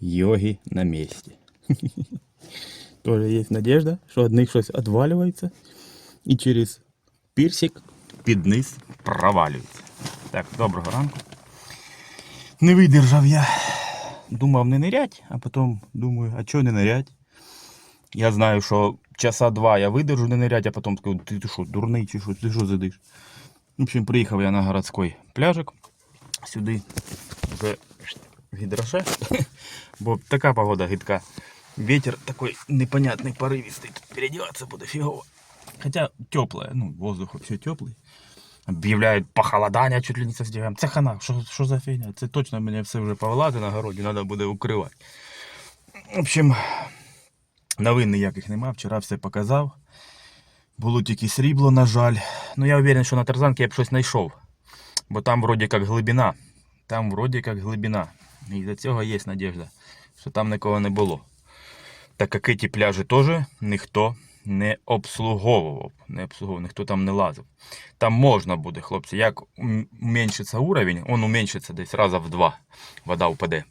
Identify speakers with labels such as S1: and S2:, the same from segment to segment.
S1: йоги на месте. Тоже есть надежда, что от них щось отваливается і через пірсик під низ провалюється. Так, доброго ранку. Не видержав я. Думав не нирять, а потім думаю, а чого не нирять? Я знаю, що часа два я видержу не нирять, а потім скажу, ти, що, дурний чи що, ти що сидиш? В общем, приїхав я на городський пляжик. Сюди вже гідроше, бо така погода гидка. Ветер такой непонятный, порывистый. Тут переодеваться буду фигово. Хотя теплое, ну, воздух вообще теплый. Об'являють похолодання чуть ли не со снігом. Це хана, що, що за фігня? Це точно мене все вже повилазить на городі, треба буде укривати. В общем, новин ніяких нема, вчора все показав. Було тільки срібло, на жаль. Ну я уверен, що на тарзанці я б щось знайшов. Бо там вроді як глибина. Там вроді як глибина. І до цього є надіжда, що там нікого не було. Так як ці пляжі теж ніхто не обслуговував, не обслуговував, ніхто там не лазив. Там можна буде, хлопці, як ум- уменьшиться уровень, он уменьшиться десь раза в два, вода впаде.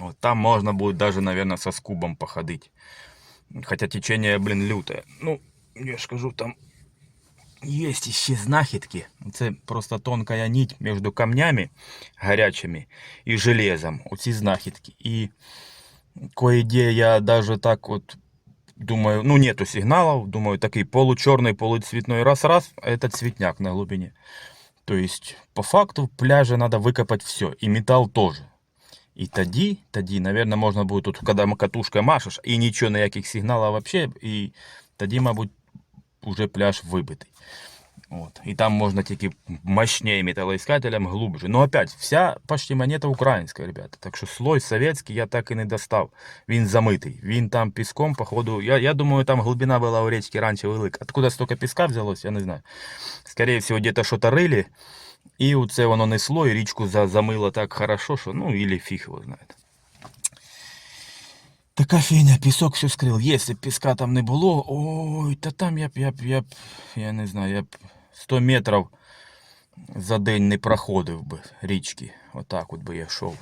S1: От, там можна буде даже, наверное, со скубом походити. Хотя течение, блин, лютое. Ну, я ж кажу, там есть ще знахідки. Це просто тонкая нить між камнями гарячими і железом. Оці знахідки. І кое-где я даже так вот думаю, ну нету сигналов, думаю, такой получерный, полуцветной раз-раз, а это цветняк на глубине. То есть, по факту, в пляже надо выкопать все, и металл тоже. І тоді, тоді, наверное, можна буде тут, коли катушкою машеш, і нічого, ніяких сигналів вообще, і тоді, мабуть, уже пляж вибитий. От. І там можна тільки мощнее металоискателем глубже. Но опять, вся почти монета українська, ребята. Так що слой совєтський я так і не достав. Він замитий. Він там піском, походу. Я, я думаю, там глибина була у річки раніше велика. Откуда стільки піска взялось, я не знаю. Скорее всего, где-то що-то рили. І оце воно несло, і річку за- замило так хорошо, що ну, или фіг його знає. Така фігня, пісок все скрив. Якщо б піска там не було, ой, та там я б, я б, я б, я не знаю, я б 100 метрів за день не проходив би річки. Отак от би я йшов.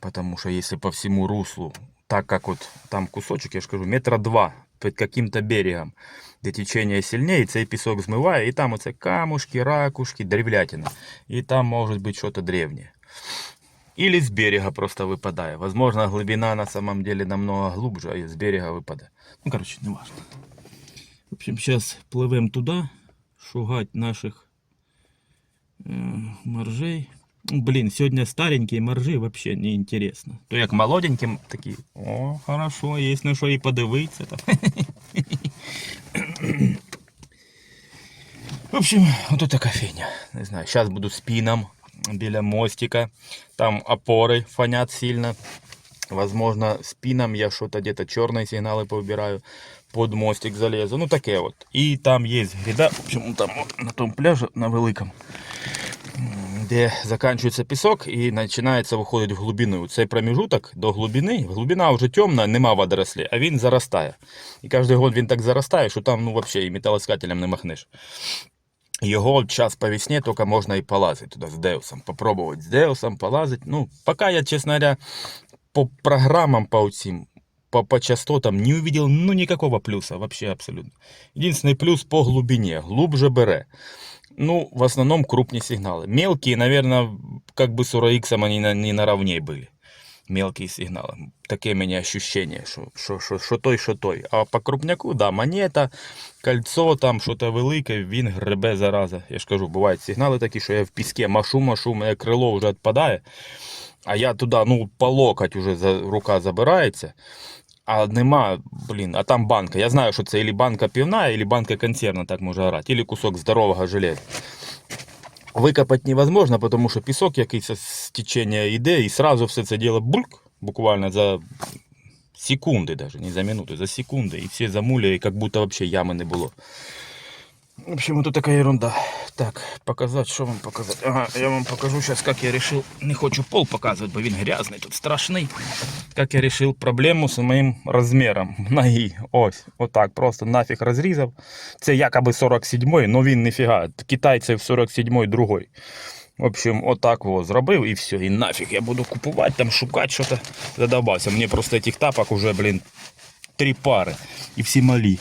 S1: Потому що якщо по всьому руслу, так как вот там кусочек, я ж кажу, метра два під каким-то берегом, де течение сильнее, цей пісок змиває, і там оце камушки, ракушки, древлятина. І там може бути щось древнє. Или с берега просто выпадая. Возможно, глубина на самом деле намного глубже, а с берега выпадает. Ну, короче, не важно. В общем, сейчас плывем туда, шугать наших э, моржей. Ну, Блин, сегодня старенькие моржи вообще не интересно. То як молоденьким такі, о, хорошо, есть на що і подивитися. Там. В общем, вот така фігня. Не знаю, сейчас буду спином біля мостика. Там опоры фонят сильно. Возможно, спином я что-то где-то черные сигналы поубираю. Под мостик залезу. Ну таке вот. И там есть гряда. В общем, там от, на том пляже, на великом. м, Де заканчивается пісок і починається виходить в глибину. Цей промежуток до глибини, глибина вже темна, нема водорослей, а він заростає. І кожен год він так заростає, що там ну, взагалі і металоискателем не махнеш. Його час по весне только можно и полазить туда с Деусом. Попробовать с Деусом полазить. Ну, пока я, честно говоря, по программам по этим, по, по частотам не увидел ну никакого плюса вообще абсолютно. Единственный плюс по глубине. Глубже бере. Ну, в основном крупные сигналы. Мелкие, наверное, как бы с Ураиксом они на, не наравне были. Мелкие сигналы. Таке мені ощущение, що, що, що, що той, що той. А по крупняку, да, монета, кольцо, там щось велике, він гребе зараза. Я ж кажу, бувають сигнали такі, що я в піске машу, машу, моє крило вже відпадає. А я туди, ну, по локоть за, рука забирається. А нема, блін, а там банка. Я знаю, що це або банка півна, або банка консервна, так може орати, або кусок здорового железа. Викопати невозможно, тому що пісок якийсь з течення йде, і сразу все це діло бульк, буквально за секунди даже, не за минуты, за секунды. И все замули, как будто вообще ямы не было. В общем, вот такая ерунда. Так, показать, что вам показать? Ага, я вам покажу сейчас, как я решил. Не хочу пол показывать, бо він грязный, тут страшный. Как я решил проблему с моим размером ноги. Ось, вот так, просто нафиг разрізав. Це якоби 47-й, но він ніфіга. Китайців 47-й другой. В общем, отак во зробив і все. І нафіг я буду купувати, там шукати щось. Задобався. Мені просто цих тапок уже, блін, три пари. І всі малі,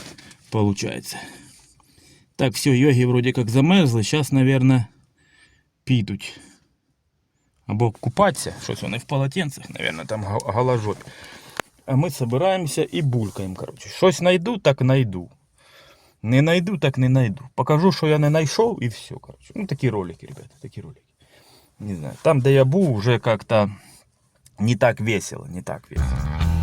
S1: виходить. Так, все, йоги вроде как замерзли. Зараз, наверное, підуть. Або купатися. Щось вони в полотенцях, наверное, там га- голожопі. А ми збираємося і булькаємо, коротше. Щось знайду, так знайду. Не найду, так не найду. Покажу, що я не знайшов і все, коротше. Ну, такі ролики, ребята, такі ролики. Не знаю. Там, де я був, вже как-то не так весело, не так весело.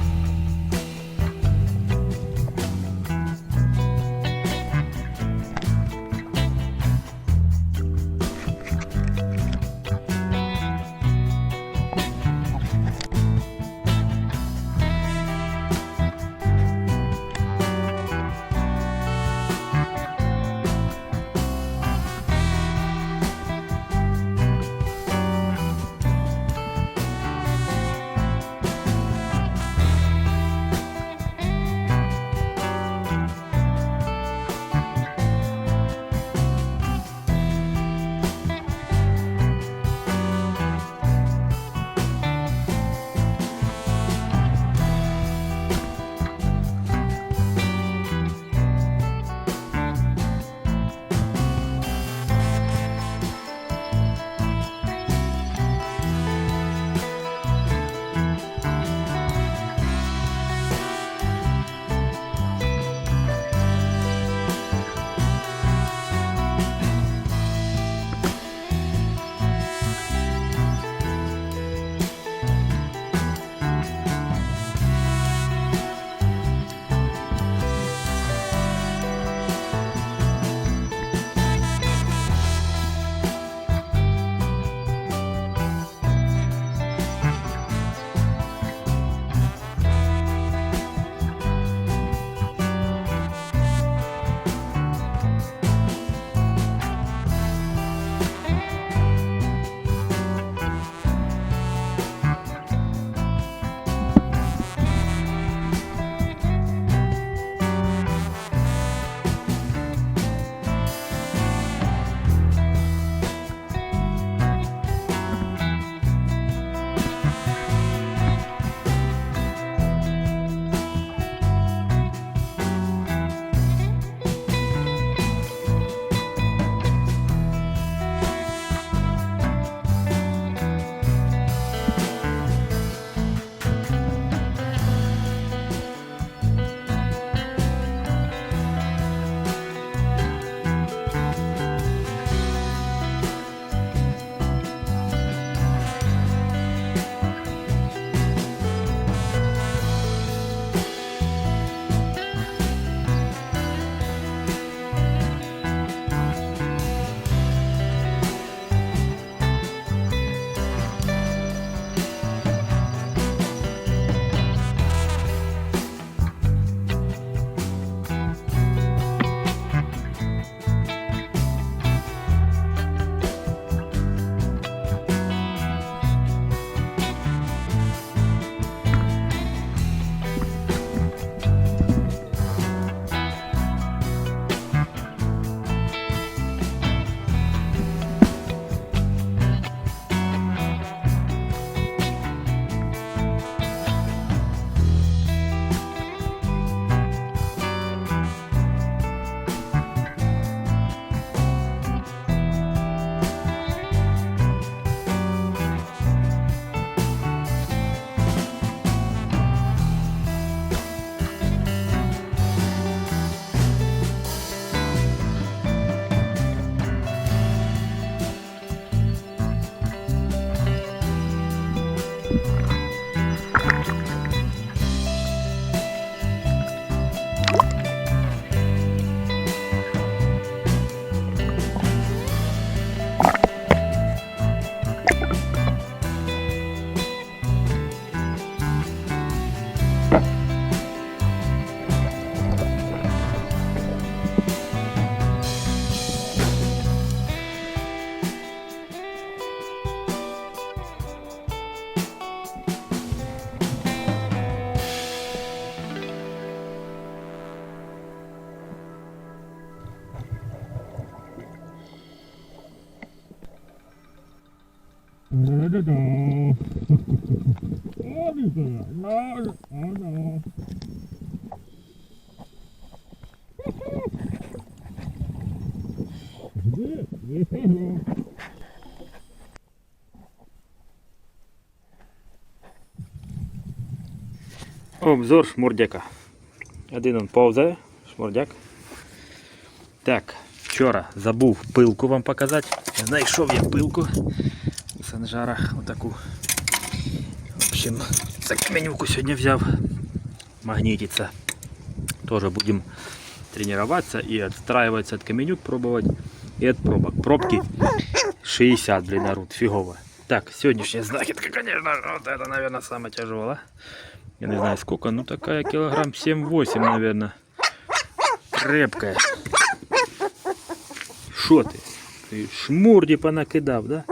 S1: Обзор шмурдяка. Один он повзає, шмурдяк. Так, вчора забув пилку вам показати. Знайшов я пилку у санжара отаку. В общем, так менюку сьогодні взяв. Магнититься. Тоже будем тренироваться и отстраиваться от каменюк, пробовать и от пробок. Пробки 60, блин, народ, фигово. Так, сегодняшняя знахідка, конечно, вот это, наверное, самая тяжелая. Я не знаю сколько, ну такая килограмм 7-8, наверное. Крепкая. Що ти? Ти шмурді понакидав, да?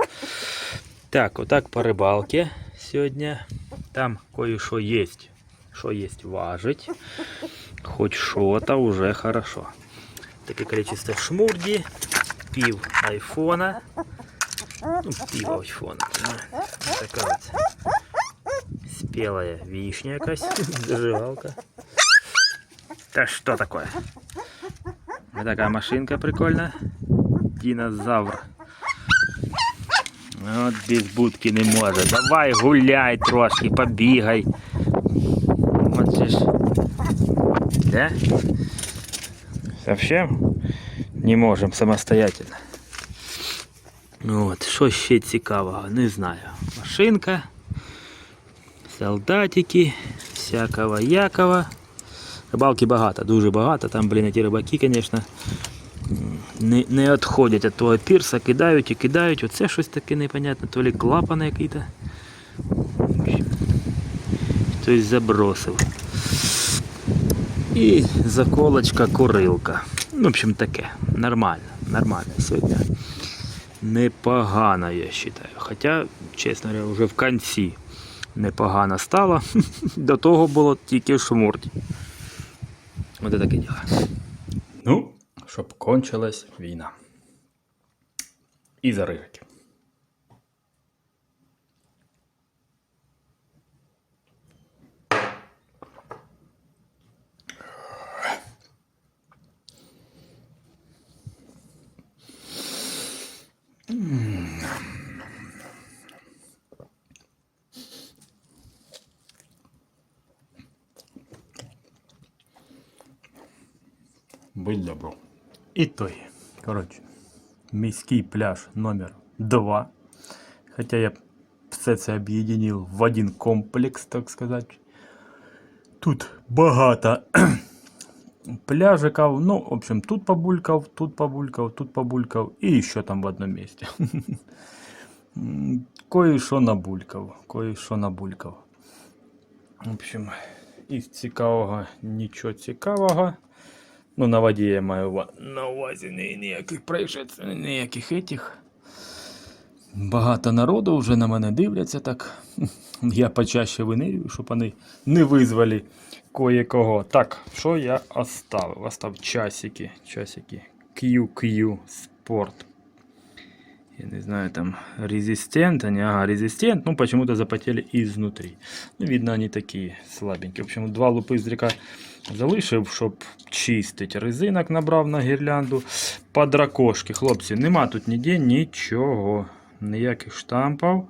S1: Так, отак по рибалке сьогодні. Там кое-що есть. Що есть важить. Хоть что-то уже хорошо. Такое количество шмурди, пив айфона. Ну, пиво айфона. Така от спелая вишня якась, зажигалка. Что такое? Вот такая машинка прикольная. Динозавр. От без будки не може. Давай гуляй трошки, побігай. От же ж. Да? Совсем не можем самостоятельно. От, що ще цікавого, не знаю. Машинка, солдатики, всякого якого. Рибалки багато, дуже багато. Там, блін, ті рибаки, звісно, Не, не відходять від того пірса, кидають і кидають. Оце щось таке непонятне, то лі клапан який-то. Хтось забросив. І заколочка курилка. Ну, в общем, таке. Нормально, нормально сьогодні. Непогано, я вважаю. Хоча, чесно говоря, вже в кінці непогано стало. До того було тільки шмурді. Ось таке діло. Ну, щоб кончилась війна. І заригать. Будь І той. Коротше, міський пляж номер 2. Хоча я все це об'єднав в один комплекс, так сказати. Тут багато пляжиків. Ну, в общем, тут побулькав, тут побулькав, тут побулькав і ще там в одному місці. М, Кое-що набулькав, кое-що набулькав. В общем, із цікавого нічого цікавого. Ну, на воді я маю на увазі ні- ніяких происшествий, ніяких етіх. Багато народу вже на мене дивляться так. Я почаще винирюю, щоб вони не визвали кое-кого. Так, що я оставив? Оставив часики. Часики. QQ Sport. Я не знаю, там резистент, они, ага, резистент, ну почему-то запотели изнутри. Ну, видно, они такие слабенькие. В общем, два лупиздрика залишив, щоб чистить. Резинок набрав на гірлянду. Под ракошки, хлопці, нема тут ніде нічого. Ніяких штампів.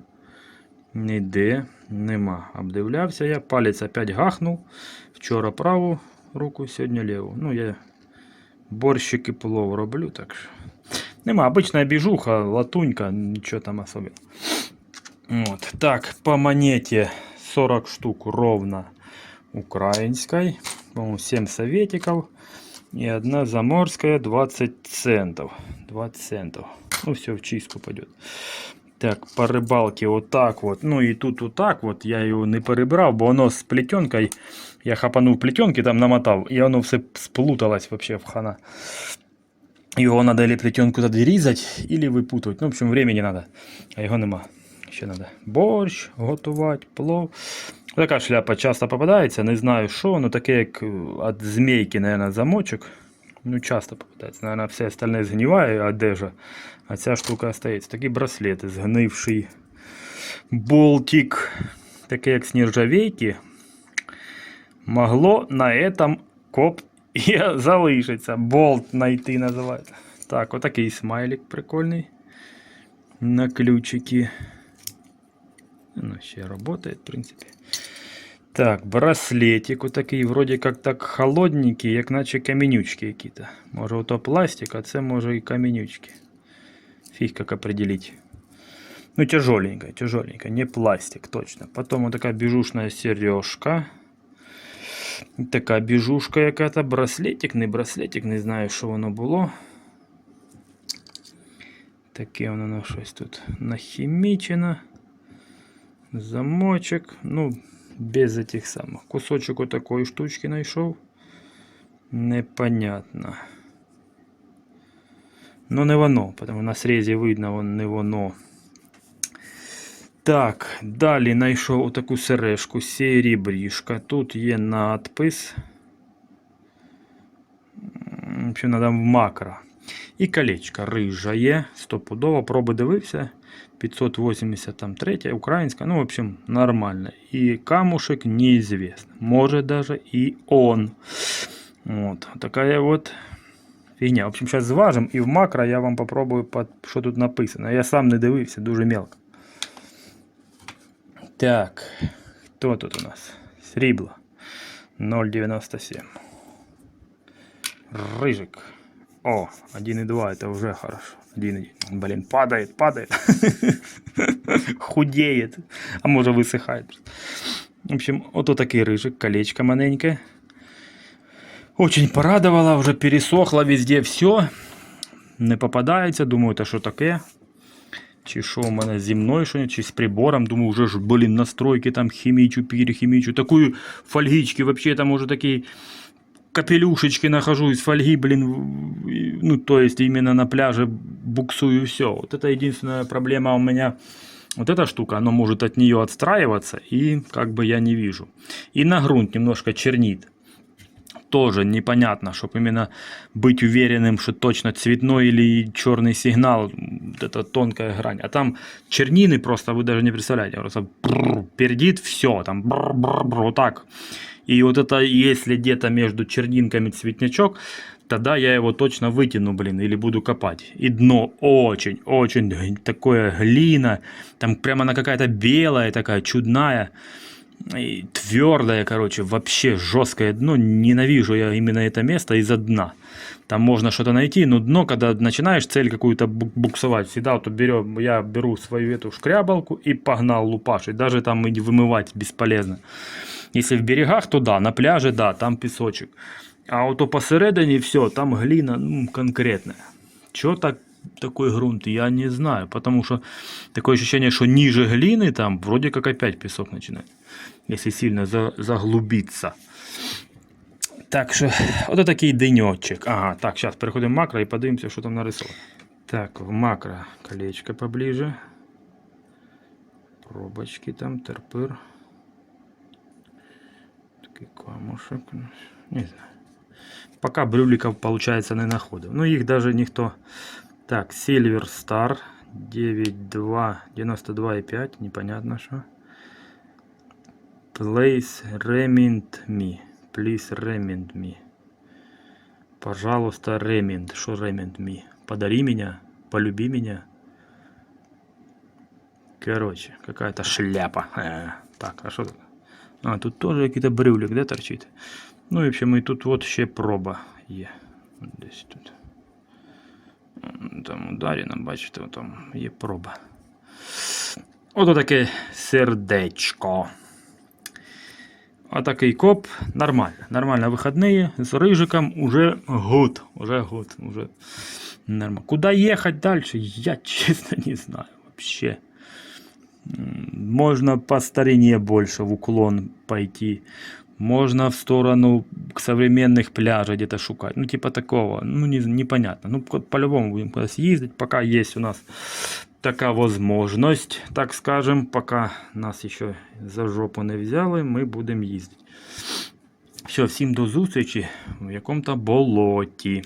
S1: Ніде нема. Обдивлявся я, палець опять гахнув. Вчора праву руку, сьогодні ліву. Ну, я борщик і плов роблю, так що. Нема, обычная бежуха, латунька, ничего там особенного. Вот. Так, по монете 40 штук ровно украинской. По-моему, 7 советиков. И одна заморская 20 центов. 20 центов. Ну, все в чистку пойдет. Так, по рыбалке вот так вот. Ну и тут вот так вот. Я его не перебрав, бо воно з плетенкой. Я хапанув плетенки там намотав, і воно все сплуталось вообще в хана. Його треба или плетенку тоді різати, или випутувати. Ну, в общем, времени надо. А його нема. Ще треба борщ готувати, плов. Така шляпа часто попадається, не знаю що, ну таке як від змійки, наверное, замочок. Ну, часто попадається. Наверное, все остальне згниває одежа, а ця штука остається. Такі браслети, згнивший. болтик, таке як з нержавейки, могло на этом коп і залишиться. Болт знайти називається. Так, отакий смайлик прикольний. На ключики. Ну, ще работает, в принципі. Так, браслетик отакий, вроді як так холодненький, як наче каменючки які-то. Може ото пластик, а це може і каменючки. Фиг как определить. Ну, тяжеленькая, тяжеленькая, не пластик, точно. Потом вот такая бежушная сережка. Така біжушка яка-то, браслетик, не браслетик, не знаю, що воно було. Таке воно на щось тут нахімічено. Замочок. Ну, без этих самых. Кусочок вот такой штучки знайшов. Непонятно. Ну, не воно, тому на срезі видно, вон не воно. Так, далі знайшов отаку сережку серебрішка. Тут є надпис. М, В общем, надо в макро. І колечко рижа є. Стопудово, проби дивився. 583 українська. Ну, в общем, нормально. І камушек неизвестно. Може даже і он. Вот. Такая вот фігня. В общем, зараз зважимо і в макро я вам попробую, под... що тут написано. Я сам не дивився, дуже мелко. Так, хто тут у нас? Срібло. 0,97. Рыжик. О, 1,2, это уже хорошо. 1,1. Блин, падает, падает. Худеет. А може висихає. просто. В общем, ото такий рыжик, колечко маленьке. Очень порадовало, вже пересохло везде все. Не попадається, думаю, це що таке. Чи що в мене зі мною що, чи з прибором. Думаю, вже ж, блін, настройки там хімічу, перехімічу. Такую фольгички, вообще там уже такие капелюшечки нахожу из фольги, блин, ну, то есть именно на пляже буксую все. Вот это единственная проблема у меня. Вот эта штука, она может от нее отстраиваться, и как бы я не вижу. И на грунт немножко чернит. Тоже непонятно, чтобы именно быть уверенным, что точно цветной или черный сигнал, вот это тонкая грань. А там чернины просто вы даже не представляете, просто пердит все, там бррр, бррр, бррр, вот так. И вот это, если где-то между чернинками цветнячок, тогда я его точно вытяну, блин, или буду копать. И дно очень, очень г- такое глина, там прямо она какая-то белая такая, чудная. И твердое, короче, вообще жесткое дно. Ненавижу я именно это место из-за дна. Там можно что-то найти, но дно, когда начинаешь цель какую-то бу- буксовать, всегда вот берем, я беру свою эту шкрябалку и погнал лупашить. Даже там и вымывать бесполезно. Если в берегах, то да, на пляже, да, там песочек. А вот то посередине все, там глина ну, конкретная. Чё так такой грунт, я не знаю, потому что такое ощущение, что ниже глины там вроде как опять песок начинает, если сильно за, заглубиться. Так що, от такий денечек. Ага, так, зараз переходимо в макро і подивимося, що там нарисовано. Так, в макро колечко поближе. Пробочки там, терпир. Такий камушек. ну, Не знаю. Пока брюликов, получается, не находив. Ну, їх даже ніхто. Так, Silver Star 9.2, 92.5, непонятно що. Please remind me. Please remind me. Пожалуйста, remind. Что remind me? Подари меня, полюби меня. Короче, какая-то шляпа. Э, Так, а что тут? А, тут тоже какие-то брюлик, да, торчит? Ну, в общем, и тут вот ще проба є. От Десь тут. Там ударено, бачите, там є проба. Ото таке сердечко. Отакий коп. Нормально. Нормально вихідні. З рижиком уже гуд. Уже гуд. Уже нормально. Куда ехать дальше? Я честно не знаю вообще. М, Можно по старине больше в уклон пойти. Можно в сторону к современных пляжей где-то шукать. Ну, типа такого. Ну, не, непонятно. Ну, по- по-любому будем куда съездить. Пока есть у нас такая возможность, так скажем. Пока нас еще за жопу не взяли, мы будем ездить. Все, всім до зустрічі в якому-то болоті.